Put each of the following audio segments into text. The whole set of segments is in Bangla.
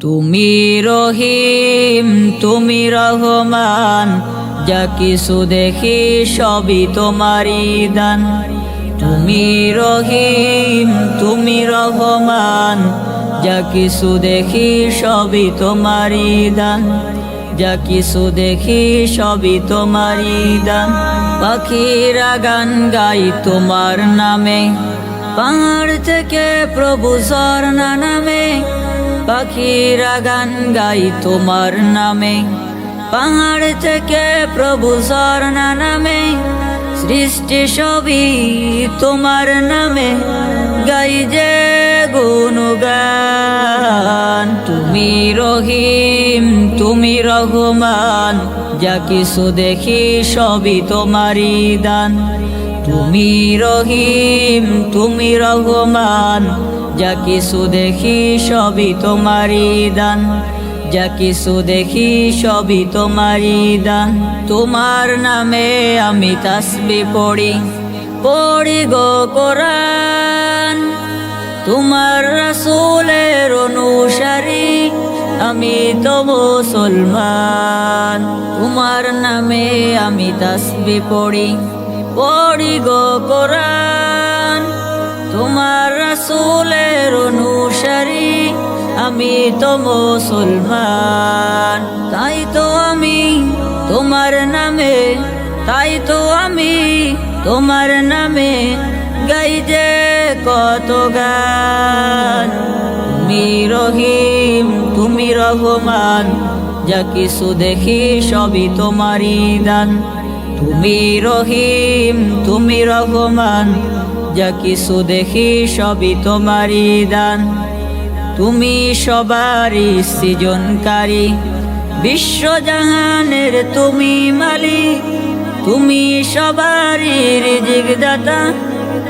তুমি রহিম, তুমি রহমান, যা কিছু দেখি সবই তোমারই দান। তুমি রহিম, তুমি রহমান, যা কিছু দেখি সবই তোমারই দান। যা কিছু দেখি সবই তোমারই দান। পাখিরা গান গাই তোমার নামে, পাহাড় থেকে প্রভু ঝর্ণা নামে পাখিরা গান গাই তোমার নামে। পাহাড় থেকে প্রভু ঝর্ণা নামে। সৃষ্টি সবই তোমার নামে। গাই যে গুণগান, তুমি রহিম, তুমি রঘুমান যা কিছু দেখি সবই তোমারই দান। তুমি রহিম, তুমি রহমান। যা কিছু দেখি সবই তোমারই দান। যা কিছু দেখি সবই তোমারই দান। তোমার নামে আমি তাসবি পড়ি পড়ি গো কোরআন। তোমার রাসূলের অনুসারী আমি তো মুসলমান। তোমার নামে আমি তাসবি পড়ি পড়ি গো কোরআন। তোমার রাসূলের অনুসারী, আমি তো মুসলমান। তাই তো আমি তোমার নামে, তাই তো আমি তোমার নামে গাই যে কত গান। তুমি রহিম, তুমি রহমান, যা কিছু দেখি সবই তোমারই দান। তুমি রহিম, তুমি রহমান, যা কিছু দেখি সবই তোমারই দান। তুমি সবারই সৃজনকারী, বিশ্বজাহানের তুমি মালিক। তুমি সবারই রিজিক দাতা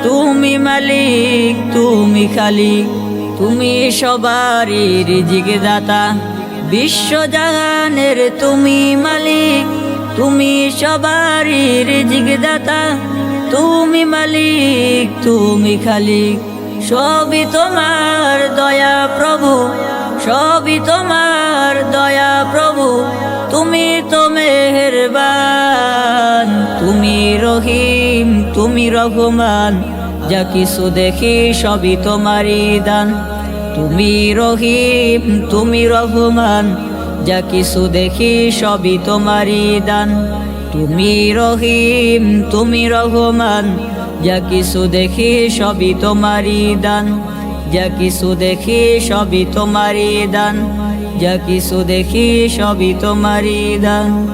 তুমি মালিক, তুমি খালিক তুমি সবারই রিজিক দাতা বিশ্বজাহানের তুমি মালিক। তুমি সবারই রিজিক দাতা তুমি মালিক, তুমি খালিক। সবই তোমার দয়া প্রভু, সবই তোমার দয়া প্রভু। তুমি তো মেহেরবান, তুমি রহিম, তুমি রঘুমান যা কিছু দেখি সবই তোমারই দান। তুমি রহিম, তুমি রঘুমান যা কিছু দেখি সবই তোমারই দান। তুমি রহিম, তুমি রহমান। যা কিছু দেখি সবই তোমারই দান। যা কিছু দেখি সবই তোমারই দান। যা কিছু দেখি সবই তোমারই দান।